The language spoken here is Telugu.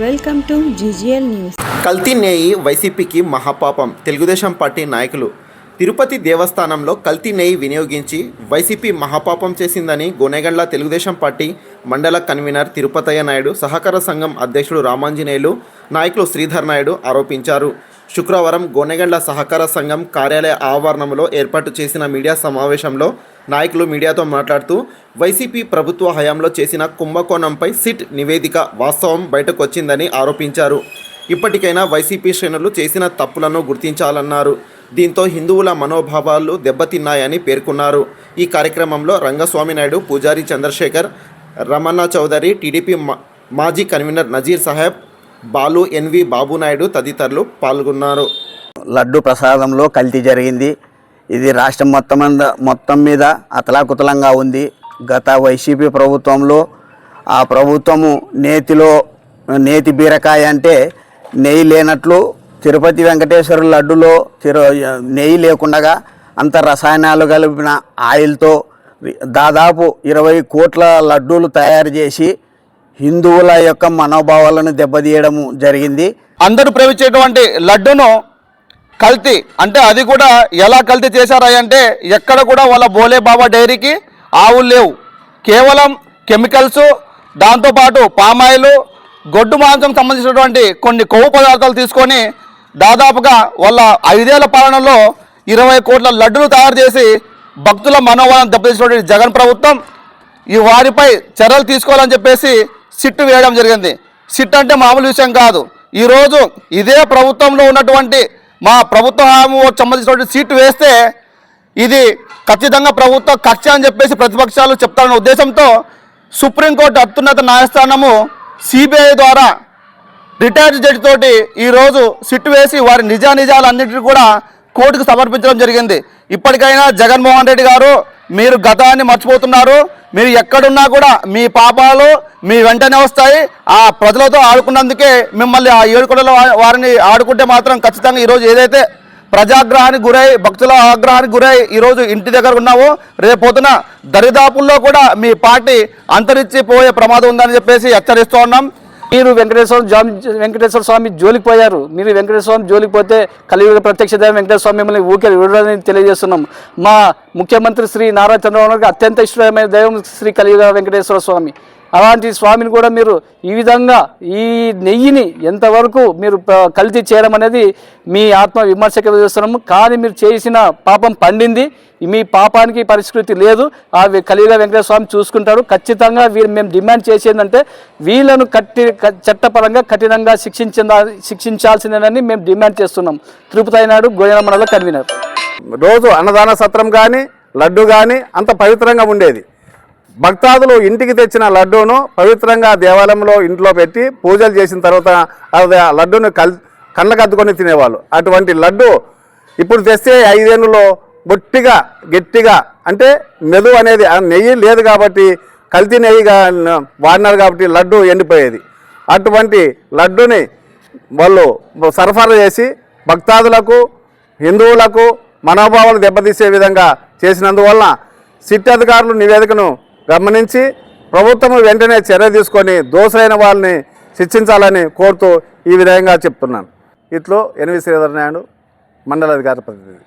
Welcome to GGL news. కల్తీ నెయ్యి వైసీపీకి మహాపాపం. తెలుగుదేశం పార్టీ నాయకులు తిరుపతి దేవస్థానంలో కల్తీ నెయ్యి వినియోగించి వైసీపీ మహాపాపం చేసిందని గోనెగండ్ల తెలుగుదేశం పార్టీ మండల కన్వీనర్ తిరుపతయ్య నాయుడు సహకార సంఘం అధ్యక్షుడు రామాంజనేయులు నాయకులు శ్రీధర్ నాయుడు ఆరోపించారు. శుక్రవారం గోనెగండ్ల సహకార సంఘం కార్యాలయ ఆవరణంలో ఏర్పాటు చేసిన మీడియా సమావేశంలో నాయకులు మీడియాతో మాట్లాడుతూ వైసీపీ ప్రభుత్వ హయాంలో చేసిన కుంభకోణంపై సిట్ నివేదిక వాస్తవం బయటకు వచ్చిందని ఆరోపించారు. ఇప్పటికైనా వైసీపీ శ్రేణులు చేసిన తప్పులను గుర్తించాలన్నారు. దీంతో హిందువుల మనోభావాలు దెబ్బతిన్నాయని పేర్కొన్నారు. ఈ కార్యక్రమంలో రంగస్వామి నాయుడు పూజారి చంద్రశేఖర్ రమణ చౌదరి టీడీపీ మా- మాజీ కన్వీనర్ నజీర్ సాహెబ్ బాలు ఎన్వి బాబునాయుడు తదితరులు పాల్గొన్నారు. లడ్డు ప్రసాదంలో కల్తీ జరిగింది. ఇది రాష్ట్రం మొత్తం మొత్తం మీద అతలాకుతలంగా ఉంది. గత వైసీపీ ప్రభుత్వంలో ఆ ప్రభుత్వము నేతిలో నేతి బీరకాయ అంటే నెయ్యి లేనట్లు తిరుపతి వెంకటేశ్వర లడ్డులో తిరు నెయ్యి లేకుండా అంత రసాయనాలు కలిపిన ఆయిల్తో దాదాపు ఇరవై కోట్ల లడ్డూలు తయారు చేసి హిందువుల యొక్క మనోభావాలను దెబ్బతీయడం జరిగింది. అందరూ ప్రేమించేటువంటి లడ్డును కల్తీ అంటే అది కూడా ఎలా కల్తీ చేశారా అంటే ఎక్కడ కూడా వాళ్ళ బోలే బాబా డైరీకి ఆవులు లేవు. కేవలం కెమికల్స్ దాంతోపాటు పామాయిల్ గొడ్డు మాంసం సంబంధించినటువంటి కొన్ని కొవ్వు పదార్థాలు తీసుకొని దాదాపుగా వాళ్ళ ఐదేళ్ళ పాలనలో ఇరవై కోట్ల లడ్డులు తయారు చేసి భక్తుల మనోభావం దెబ్బతీసినటువంటి జగన్ ప్రభుత్వం ఈ వారిపై చర్యలు తీసుకోవాలని చెప్పేసి సిట్ వేయడం జరిగింది. సిట్ అంటే మామూలు విషయం కాదు. ఈరోజు ఇదే ప్రభుత్వంలో ఉన్నటువంటి మా ప్రభుత్వ హామీ సంబంధించినటువంటి సీటు వేస్తే ఇది ఖచ్చితంగా ప్రభుత్వ కక్ష అని చెప్పేసి ప్రతిపక్షాలు చెప్తారన్న ఉద్దేశంతో సుప్రీంకోర్టు అత్యున్నత న్యాయస్థానము సిబిఐ ద్వారా రిటైర్డ్ జడ్జి తోటి ఈరోజు సిట్ వేసి వారి నిజానిజాలన్నింటినీ కూడా కోర్టుకు సమర్పించడం జరిగింది. ఇప్పటికైనా జగన్మోహన్ రెడ్డి గారు మీరు గతాన్ని మర్చిపోతున్నారు. మీరు ఎక్కడున్నా కూడా మీ పాపాలు మీ వెంటనే వస్తాయి. ఆ ప్రజలతో ఆడుకున్నందుకే మిమ్మల్ని ఆ ఏడుకొండల వారిని ఆడుకుంటే మాత్రం ఖచ్చితంగా ఈరోజు ఏదైతే ప్రజాగ్రహానికి గురై భక్తుల ఆగ్రహానికి గురై ఈరోజు ఇంటి దగ్గర ఉన్నావో రేపొద్దున దరిదాపుల్లో కూడా మీ పార్టీ అంతరించిపోయే ప్రమాదం ఉందని చెప్పేసి హెచ్చరిస్తూ ఉన్నాం. మీరు వెంకటేశ్వర స్వామి వెంకటేశ్వర స్వామి జోలికి పోయారు. మీరు వెంకటేశ్వర స్వామి జోలికి పోతే కలియుగ ప్రత్యక్ష దైవం వెంకటేశ్వర స్వామి మిమ్మల్ని ఊకే విడదని తెలియజేస్తున్నాం. మా ముఖ్యమంత్రి శ్రీ నారా చంద్రబాబు నాయుడుకి అత్యంత ఇష్టమైన దైవం శ్రీ కలియుగ వెంకటేశ్వర స్వామి. అలాంటి స్వామిని కూడా మీరు ఈ విధంగా ఈ నెయ్యిని ఎంతవరకు మీరు కల్తీ చేయడం అనేది మీ ఆత్మ విమర్శకు చేస్తున్నాము. కానీ మీరు చేసిన పాపం పండింది. మీ పాపానికి పరిష్కృతి లేదు. ఆ కలియుగ వెంకటేశ్వర స్వామి చూసుకుంటారు ఖచ్చితంగా వీరు మేము డిమాండ్ చేసేదంటే వీళ్ళను కట్టి చట్టపరంగా కఠినంగా శిక్షించిన శిక్షించాల్సిందేనని మేము డిమాండ్ చేస్తున్నాం. తిరుపతి నాయుడు గోయన మండల కన్వీనర్. రోజు అన్నదాన సత్రం కానీ లడ్డు కానీ అంత పవిత్రంగా ఉండేది. భక్తాదులు ఇంటికి తెచ్చిన లడ్డూను పవిత్రంగా దేవాలయంలో ఇంట్లో పెట్టి పూజలు చేసిన తర్వాత అది ఆ లడ్డూని కల్ కళ్ళకద్దుకొని తినేవాళ్ళు. అటువంటి లడ్డు ఇప్పుడు తెస్తే ఐదేళ్ళలో బొట్టిగా గట్టిగా అంటే మెదు అనేది ఆ నెయ్యి లేదు కాబట్టి కల్తీ నెయ్యిగా వాడినారు కాబట్టి లడ్డు ఎండిపోయేది. అటువంటి లడ్డుని వాళ్ళు సరఫరా చేసి భక్తాదులకు హిందువులకు మనోభావాలు దెబ్బతీసే విధంగా చేసినందువలన సిట్ అధికారులు నివేదికను గమనించి ప్రభుత్వం వెంటనే చర్య తీసుకొని దోషులైన వాళ్ళని శిక్షించాలని కోరుతూ ఈ విధంగా చెప్తున్నాను. ఇట్లో ఎనిమిది శ్రీధర్ నాయుడు మండల అధికార ప్రతినిధి.